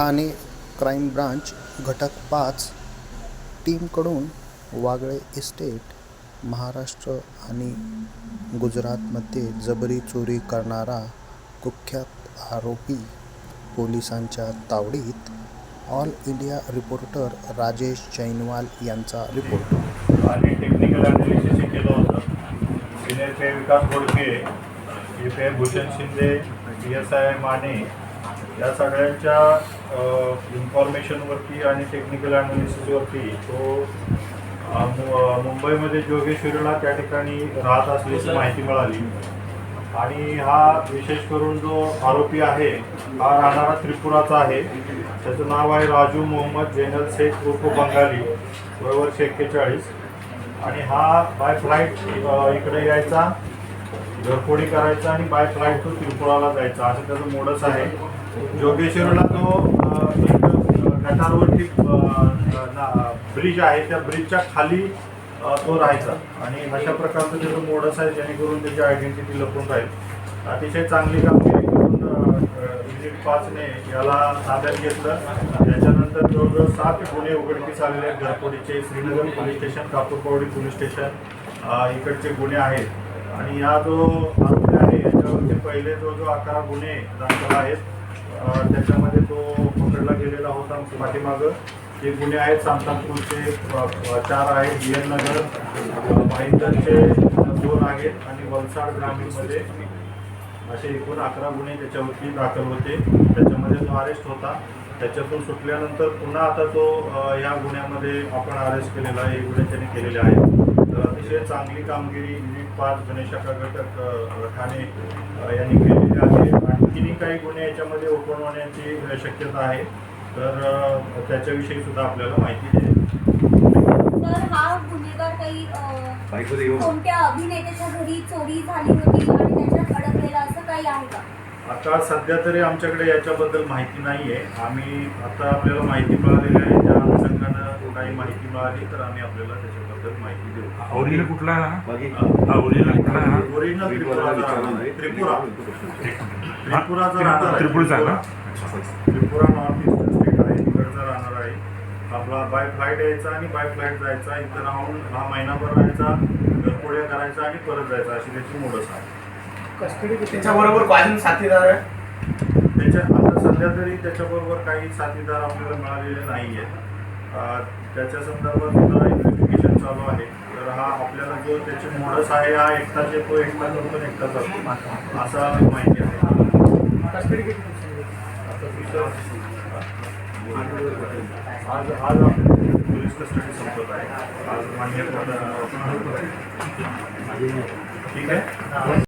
Thane crime branch घटक पाच टीमकडून वागळे इस्टेट महाराष्ट्र आणि गुजरातमध्ये जबरी चोरी करणारा कुख्यात आरोपी पोलिसांच्या तावडीत all India reporter Rajesh Jainwal यांचा रिपोर्ट. आणि टेक्निकल अनालिसिस केलं होतं. Senior pay Vikas Bodke P Bhushan Shinde P S I Mane या सगळ्यांच्या इन्फॉर्मेशनवरती आणि टेक्निकल अनालिसिसवरती तो मुंबईमध्ये जोगेश्वरीला त्या ठिकाणी राहत असल्याची माहिती मिळाली. आणि हा विशेष करून जो आरोपी आहे हा राहणारा त्रिपुराचा आहे. त्याचं नाव आहे राजू मोहम्मद जैनल शेख उर्फ बंगाली वर्ष एक्केचाळीस आणि हा बाय फ्लाईट इकडे यायचा घरफोडी करायचा आणि बाय फ्लाईट तो त्रिपुराला जायचा. असं त्याचं मोडच आहे. जोगेश्वरला तो एक गटारवरती ब्रिज आहे. त्या ब्रिजच्या खाली तो राहायचा. आणि अशा प्रकारचं त्याचं मोडस आहे जेणेकरून त्याची आयडेंटिटी लपून राहील. अतिशय चांगली कामगिरी करून युनिट पाचने याला ताब्यात घेतलं. त्याच्यानंतर जवळजवळ सात गुन्हे उघडकीस आलेले आहेत. घरपोडीचे Shrinagar police station Kapurbawdi police station इकडचे गुन्हे आहेत. आणि या जो आरोपी आहे याच्यावरती पहिले जो जो अकरा गुन्हे दाखल आहेत त्याच्यामध्ये तो पकडला गेलेला होता पाठीमागं. ते गुन्हे आहेत सांतापूरचे चार आहेत बी एन नगर अ, भाईंदरचे दोन आहेत आणि वलसाड ग्रामीणमध्ये असे एकूण अकरा गुन्हे त्याच्यावरती दाखल होते. त्याच्यामध्ये तो अरेस्ट होता. त्याच्यातून सुटल्यानंतर पुन्हा आता तो या गुन्ह्यामध्ये आपण अरेस्ट केलेला आहे. हे गुन्हे त्यांनी केलेले आहेत. तर अतिशय चांगली कामगिरी युनिट पाच गणेश शाखा ठाणे यांनी काही गुन्हे याच्यामध्ये ओपन होण्याची शक्यता आहे. तर त्याच्याविषयी सुद्धा आपल्याला माहिती देईल तर हा गुन्हेगार काही कोणत्या अभिनेत्याच्या घरी चोरी झाली होती आणि त्याच्यात अडकलेला असं काही आहे का? आता सध्या तरी आमच्याकडे याच्याबद्दल माहिती नाही आहे आम्ही आता आपल्याला माहिती मिळालेली आहे. त्या अनुषंगानं काही माहिती मिळाली तर आम्ही आपल्याला त्याच्याबद्दल माहिती देऊ. ओरिजिनल कुठला? आहे ओरिजिनल कुठला? ओरिजिनल आहे. त्रिपुरा. त्रिपुराचा राहणार? त्रिपुरा नॉर्थ ईस्टर्न स्टेट आहे तिकडचा राहणार आहे आपला बाय फ्लाईट यायचा आणि बाय फ्लाईट जायचा इथं राहून हा महिनाभर राहायचा घरपोळ्या करायचा आणि परत जायचा अशी त्याची मोडच आहे. त्याच्याबरोबर अजून साथीदार आहे. त्याच्या आता सध्या तरी त्याच्याबरोबर काही साथीदार आपल्याला मिळालेले नाही आहेत अं, त्याच्या संदर्भात सुद्धा इन्व्हेस्टिगेशन चालू आहे. तर हा आपल्याला जो त्याची मोडस आहे हा एकटाच येतो एकटाच होतो आणि एकटाच असतो. असा माहिती आहे. आता दुसरं आज आज आपली पोलीस कस्टडी संपत आहे आज मान्य ठीक आहे?